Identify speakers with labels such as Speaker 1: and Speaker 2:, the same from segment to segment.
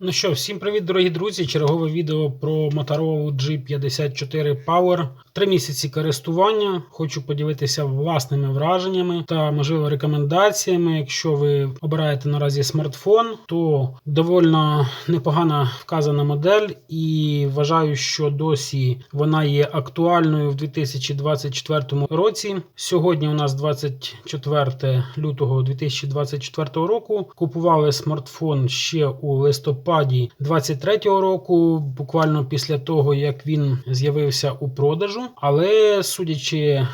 Speaker 1: Ну що, всім привіт, дорогі друзі! Чергове відео про Motorola G54 Power. Три місяці користування. Хочу поділитися власними враженнями та, можливо, рекомендаціями. Якщо ви обираєте наразі смартфон, то довольно непогана вказана модель, і вважаю, що досі вона є актуальною в 2024 році. Сьогодні у нас 24 лютого 2024 року. Купували смартфон ще у листопаді листопаді 23-го року, буквально після того як він з'явився у продажу. Але судячи е,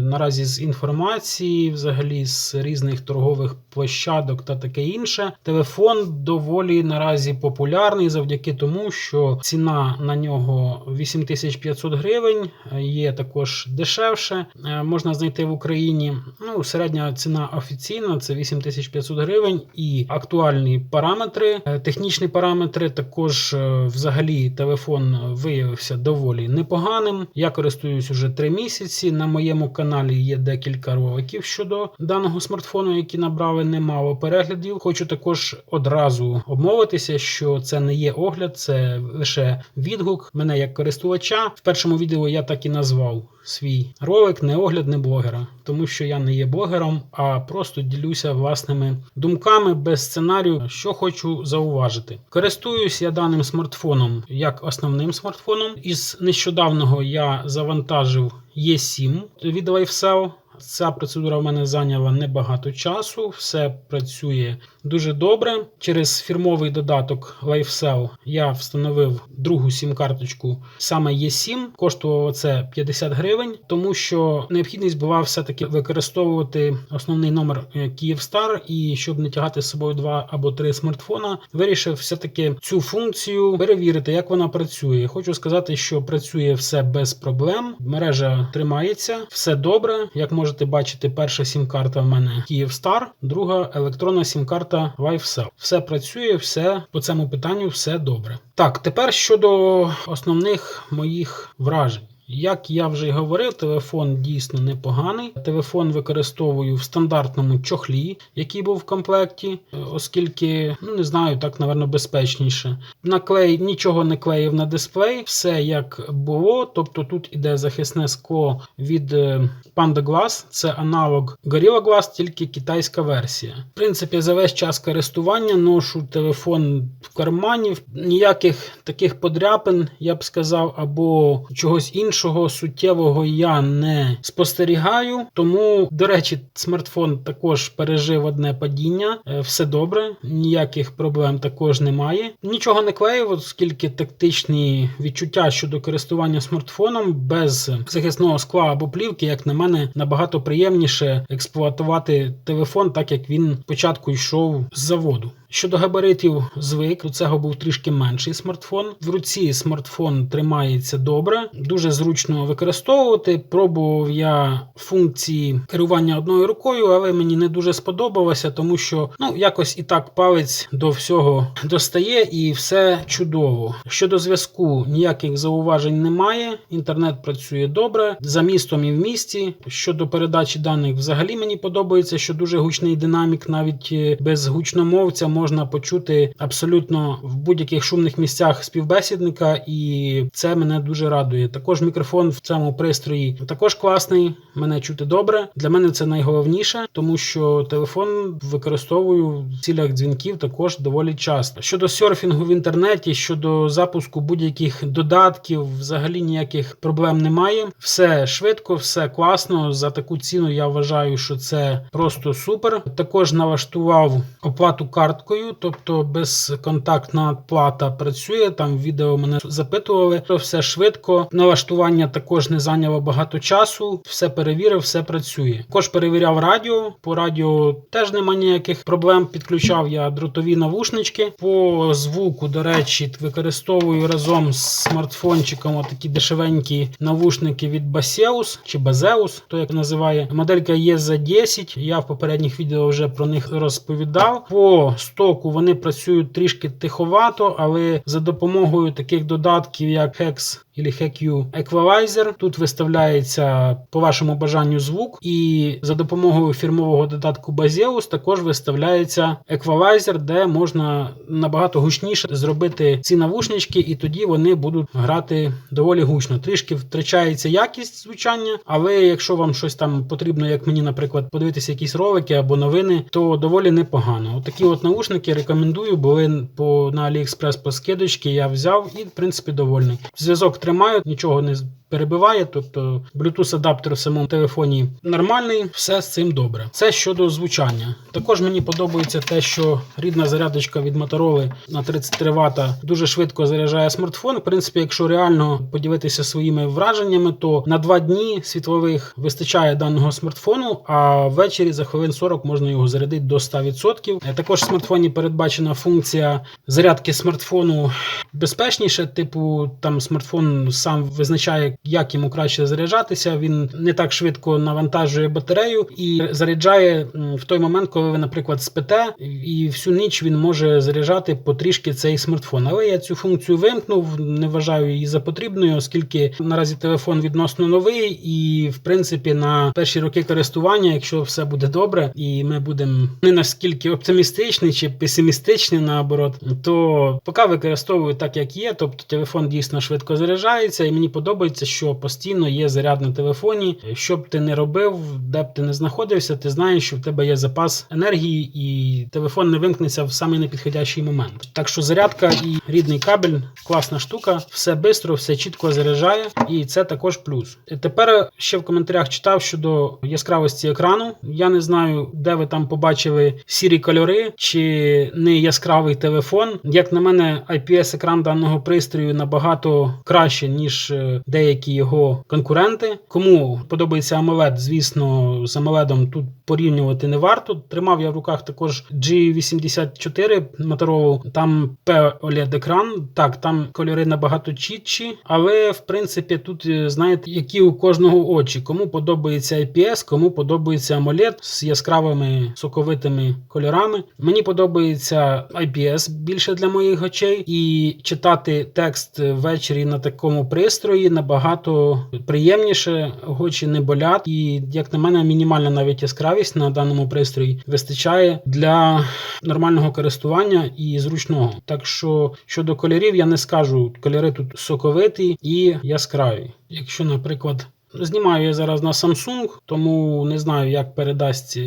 Speaker 1: наразі з інформації, взагалі з різних торгових площадок та таке інше, телефон доволі наразі популярний завдяки тому, що ціна на нього 8500 гривень, є також дешевше. Е, можна знайти в Україні. Ну, середня ціна офіційна це 8500 гривень і актуальні параметри, е, технічні параметри. Також е, взагалі телефон виявився доволі непоганим. Я користуюсь уже 3 місяці. На моєму каналі є декілька роликів щодо даного смартфону, які набрали немало переглядів. Хочу також одразу обмовитися, що це не є огляд, це лише відгук мене як користувача. В першому відео я так і назвав свій ролик, не огляд, не блогера, тому що я не є блогером, а просто ділюся власними думками без сценарію, що хочу зауважити. Користуюсь я даним смартфоном як основним смартфоном. Із нещодавного я завантажив E7 від LifeCell. Ця процедура в мене зайняла небагато часу, все працює дуже добре. Через фірмовий додаток LifeCell я встановив другу сім-карточку саме E7. Коштувало це 50 гривень, тому що необхідність була все-таки використовувати основний номер Kyivstar і щоб не тягати з собою два або три смартфона, вирішив все-таки цю функцію перевірити, як вона працює. Хочу сказати, що працює все без проблем. Мережа тримається, все добре. Як можете бачити, перша сім-карта в мене Київстар, друга електронна сім-карта LifeCell. Все працює, все по цьому питанню все добре. Так, тепер щодо основних моїх вражень. Як я вже й говорив, телефон дійсно непоганий. Телефон використовую в стандартному чохлі, який був в комплекті, оскільки, ну не знаю, так, напевно, безпечніше. Наклей нічого не клеїв на дисплей, все як було. Тобто тут іде захисне скло від е, Panda Glass, це аналог Gorilla Glass, тільки китайська версія. В принципі, за весь час користування ношу телефон в кармані, ніяких таких подряпин, я б сказав, або чогось іншого іншого суттєвого я не спостерігаю. Тому, до речі, смартфон також пережив одне падіння. Е, все добре, ніяких проблем також немає. Нічого не клеїв, оскільки тактичні відчуття щодо користування смартфоном без захисного скла або плівки, як на мене, набагато приємніше експлуатувати телефон, так як він спочатку йшов з заводу. Щодо габаритів звик, у цього був трішки менший смартфон. В руці смартфон тримається добре, дуже зручно використовувати. Пробував я функції керування одною рукою, але мені не дуже сподобалося, тому що ну, якось і так палець до всього достає і все чудово. Щодо зв'язку, ніяких зауважень немає. Інтернет працює добре, за містом і в місті. Щодо передачі даних, взагалі мені подобається, що дуже гучний динамік, навіть е, без гучномовця можна почути абсолютно в будь-яких шумних місцях співбесідника, і це мене дуже радує. Також мікрофон в цьому пристрої також класний, мене чути добре. Для мене це найголовніше, тому що телефон використовую в цілях дзвінків також доволі часто. Щодо серфінгу в інтернеті, щодо запуску будь-яких додатків, взагалі ніяких проблем немає. Все швидко, все класно. За таку ціну я вважаю, що це просто супер. Також налаштував оплату карт карткою, тобто безконтактна плата працює. Там відео мене запитували. То все швидко. Налаштування також не зайняло багато часу. Все перевірив, все працює. Також перевіряв радіо. По радіо теж нема ніяких проблем. Підключав я дротові навушнички. По звуку, до речі, використовую разом з смартфончиком такі дешевенькі навушники від Baseus чи Baseus, то як називає. Моделька є за 10. Я в попередніх відео вже про них розповідав. По стоку вони працюють трішки тиховато, але за допомогою таких додатків, як Hex или HEQ Equalizer. Тут виставляється по вашому бажанню звук, і за допомогою фірмового додатку Baseus також виставляється еквалайзер, де можна набагато гучніше зробити ці навушнички, і тоді вони будуть грати доволі гучно. Трішки втрачається якість звучання, але якщо вам щось там потрібно, як мені, наприклад, подивитися якісь ролики або новини, то доволі непогано. Отакі от наушники рекомендую, були по на AliExpress по скидочці, я взяв і в принципі довольний. Зв'язок тримають, нічого не перебиває, тобто Bluetooth адаптер в самому телефоні нормальний, все з цим добре. Це щодо звучання. Також мені подобається те, що рідна зарядочка від Motorola на 33 Вт дуже швидко заряджає смартфон. В принципі, якщо реально поділитися своїми враженнями, то на два дні світлових вистачає даного смартфону, а ввечері за хвилин 40 можна його зарядити до 100%. Е, Також в смартфоні передбачена функція зарядки смартфону безпечніше, типу там смартфон сам визначає, як йому краще заряджатися. Він не так швидко навантажує батарею і заряджає в той момент, коли ви, наприклад, спите, і всю ніч він може заряджати потрішки цей смартфон. Але я цю функцію вимкнув, не вважаю її за потрібною, оскільки наразі телефон відносно новий, і в принципі на перші роки користування, якщо все буде добре, і ми будемо не наскільки оптимістичні чи песимістичні наоборот, то поки використовую так, як є. Тобто телефон дійсно швидко заряджається, і мені подобається, що постійно є заряд на телефоні. Що б ти не робив, де б ти не знаходився, ти знаєш, що в тебе є запас енергії, і телефон не вимкнеться в самий непідходящий момент. Так що зарядка і рідний кабель класна штука, все швидко, все чітко заряджає, і це також плюс. Тепер ще в коментарях читав щодо яскравості екрану. Я не знаю, де ви там побачили сірі кольори чи не яскравий телефон. Як на мене, IPS-екран даного пристрою набагато краще, ніж е, деякі його конкуренти. Кому подобається AMOLED, звісно, з AMOLED тут порівнювати не варто. Тримав я в руках також G84 Motorola, там POLED екран. Так, там кольори набагато чітчі, але в принципі тут е, знаєте, які у кожного очі. Кому подобається IPS, кому подобається AMOLED з яскравими соковитими кольорами. Мені подобається IPS більше для моїх очей, і читати текст ввечері на такому пристрої набагато приємніше, очі не болять. І як на мене, мінімальна навіть яскравість на даному пристрої вистачає для нормального користування і зручного. Так що щодо кольорів, я не скажу, кольори тут соковиті і яскраві. Якщо, наприклад, знімаю я зараз на Samsung, тому не знаю, як передасть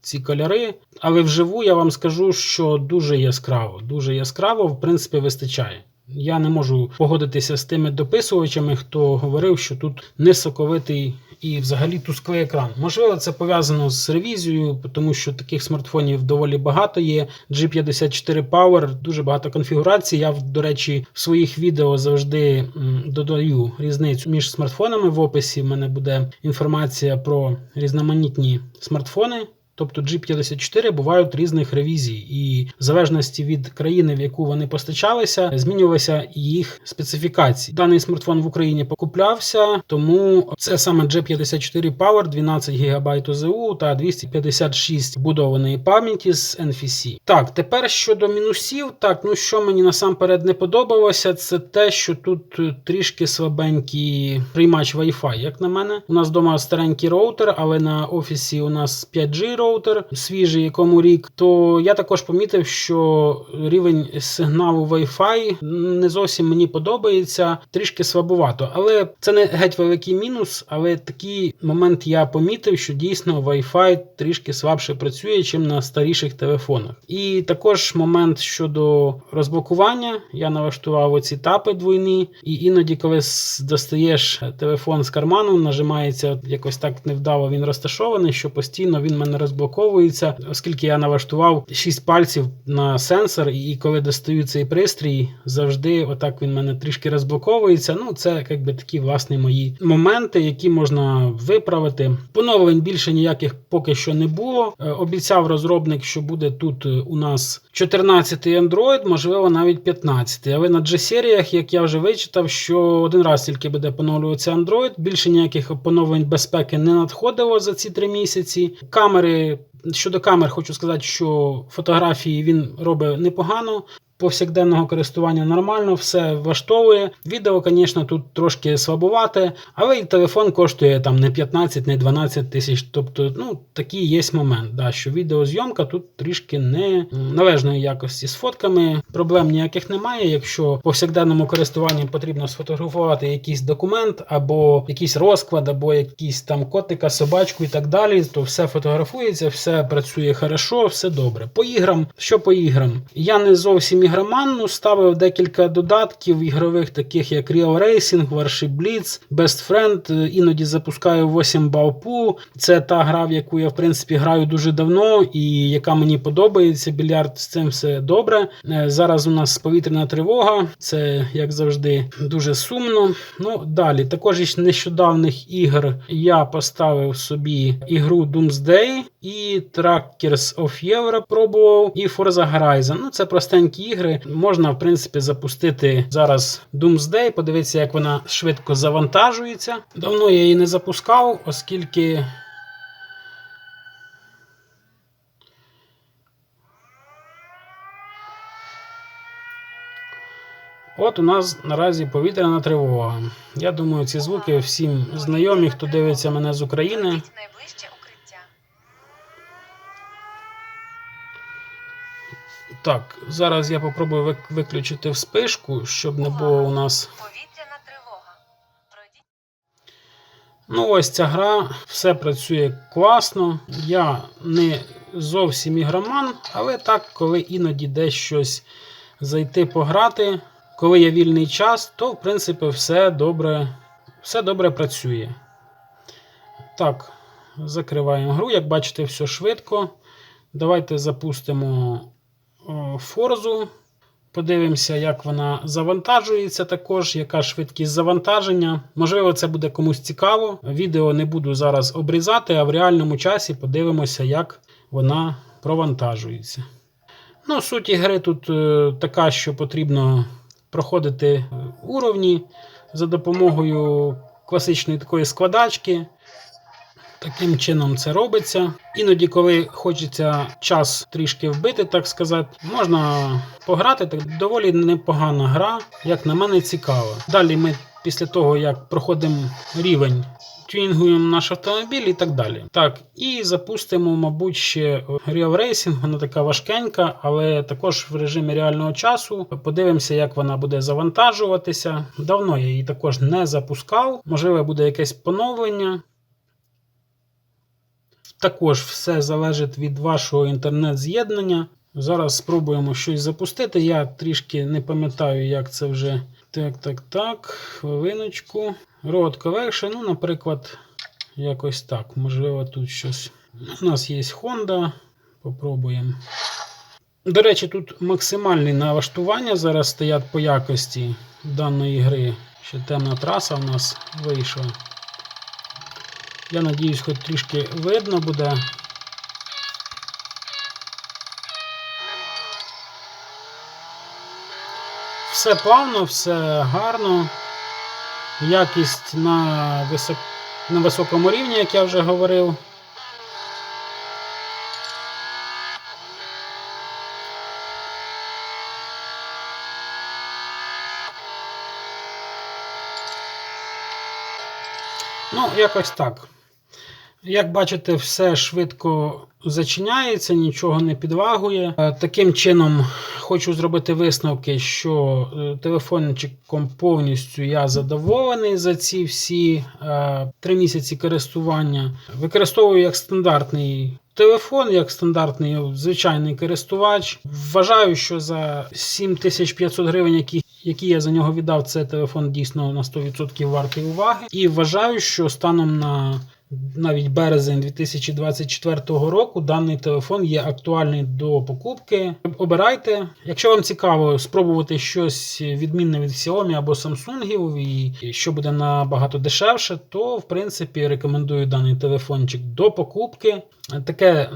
Speaker 1: ці кольори. Але вживу я вам скажу, що дуже яскраво, дуже яскраво, в принципі, вистачає. Я не можу погодитися з тими дописувачами, хто говорив, що тут не соковитий і взагалі тусклий екран. Можливо, це пов'язано з ревізією, тому що таких смартфонів доволі багато є. G54 Power, дуже багато конфігурацій. Я, до речі, в своїх відео завжди додаю різницю між смартфонами в описі. В мене буде інформація про різноманітні смартфони. Тобто G54 бувають різних ревізій, і в залежності від країни, в яку вони постачалися, змінювалися їх специфікації. Даний смартфон в Україні покуплявся, тому це саме G54 Power, 12 ГБ ОЗУ та 256 вбудованої пам'яті з NFC. Так, тепер щодо мінусів, так ну що мені насамперед не подобалося, це те, що тут трішки слабенький приймач Wi-Fi. Як на мене, у нас вдома старенький роутер, але на офісі у нас 5G роутер свіжий, якому рік, то я також помітив, що рівень сигналу Wi-Fi не зовсім мені подобається, трішки слабувато. Але це не геть великий мінус. Але такий момент я помітив, що дійсно Wi-Fi трішки слабше працює, ніж на старіших телефонах. І також момент щодо розблокування. Я налаштував оці тапи двойні, і іноді, коли достаєш телефон з карману, нажимається якось так невдало він розташований, що постійно він мене розблоковується, оскільки я налаштував 6 пальців на сенсор, і коли достаю цей пристрій, завжди отак він в мене трішки розблоковується. Ну, це якби такі власні мої моменти, які можна виправити. Поновлень більше ніяких поки що не було. Е, Обіцяв розробник, що буде тут е, у нас 14-й Android, можливо, навіть 15-й. Але на G-серіях, як я вже вичитав, що один раз тільки буде поновлюватися Android. Більше ніяких поновлень безпеки не надходило за ці три місяці. Камери. Щодо камер, хочу сказати, що фотографії він робить непогано. Повсякденного користування нормально, все влаштовує. Відео, звісно, тут трошки слабувате, але і телефон коштує там не 15, не 12 тисяч. Тобто, ну, такий є момент, да, що відеозйомка тут трішки не належної якості з фотками. Проблем ніяких немає. Якщо повсякденному користуванні потрібно сфотографувати якийсь документ, або якийсь розклад, або якийсь там котика, собачку і так далі, то все фотографується, все працює хорошо, все добре. По іграм, що по іграм? Я не зовсім ігроман, ставив декілька додатків ігрових, таких як Real Racing, Warship Blitz, Best Friend. Е, Іноді запускаю 8 Баупу. Це та гра, в яку я в принципі граю дуже давно і яка мені подобається. Більярд з цим все добре. Е, Зараз у нас повітряна тривога, це як завжди дуже сумно. Ну далі, також із нещодавних ігр я поставив собі ігру Doomsday і Trackers of Euro пробував, і Forza Horizon. Ну, це простенькі ігри. Можна, в принципі, запустити зараз Doomsday, подивитися, як вона швидко завантажується. Давно я її не запускав, оскільки. От у нас наразі повітряна тривога. Я думаю, ці звуки всім знайомі, хто дивиться мене з України. Так, зараз я попробую вик- виключити вспишку, щоб не було у нас. Ну, ось ця гра, все працює класно. Я не зовсім ігроман, але так, коли іноді десь щось зайти пограти, коли є вільний час, то в принципі все добре, все добре працює. Так, закриваємо гру. Як бачите, все швидко. Давайте запустимо форзу. Подивимося, як вона завантажується також, яка швидкість завантаження. Можливо, це буде комусь цікаво. Відео не буду зараз обрізати, а в реальному часі подивимося, як вона провантажується. Ну, суть ігри тут е, така, що потрібно проходити е, уровні за допомогою класичної такої складачки. Таким чином це робиться. Іноді, коли хочеться час трішки вбити, так сказати, можна пограти. Так доволі непогана гра, як на мене, цікава. Далі ми після того, як проходимо рівень, тюнінгуємо наш автомобіль і так далі. Так, і запустимо, мабуть, ще Real Racing. Вона така важкенька, але також в режимі реального часу. Подивимося, як вона буде завантажуватися. Давно я її також не запускав. Можливо, буде якесь поновлення. Також все залежить від вашого інтернет-з'єднання. Зараз спробуємо щось запустити. Я трішки не пам'ятаю, як це вже. Так, так, так. Хвилиночку. Road Collection, ну, наприклад, якось так. Можливо, тут щось. У нас є Honda. Попробуємо. До речі, тут максимальні налаштування зараз стоять по якості даної гри. Ще темна траса у нас вийшла. Я надіюсь, хоч трішки видно буде. Все плавно, все гарно. Якість на, висок... на високому рівні, як я вже говорив. Ну, якось так. Як бачите, все швидко зачиняється, нічого не підвагує. Е, Таким чином, хочу зробити висновки, що е, телефончиком повністю я задоволений за ці всі е, три місяці користування. Використовую як стандартний телефон, як стандартний звичайний користувач. Вважаю, що за 7500 гривень, які які я за нього віддав, це телефон дійсно на 100% вартий уваги. І вважаю, що станом на навіть березень 2024 року даний телефон є актуальний до покупки. Обирайте. Якщо вам цікаво спробувати щось відмінне від Xiaomi або Samsung, і що буде набагато дешевше, то в принципі рекомендую даний телефончик до покупки. Таке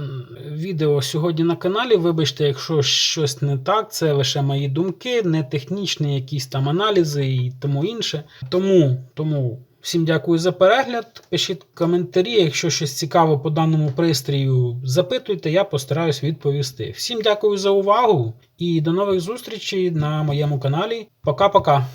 Speaker 1: відео сьогодні на каналі. Вибачте, якщо щось не так, це лише мої думки, не технічні якісь там аналізи і тому інше. Тому, тому Всім дякую за перегляд. Пишіть коментарі. Якщо щось цікаво по даному пристрою, запитуйте, я постараюсь відповісти. Всім дякую за увагу і до нових зустрічей на моєму каналі. Пока-пока.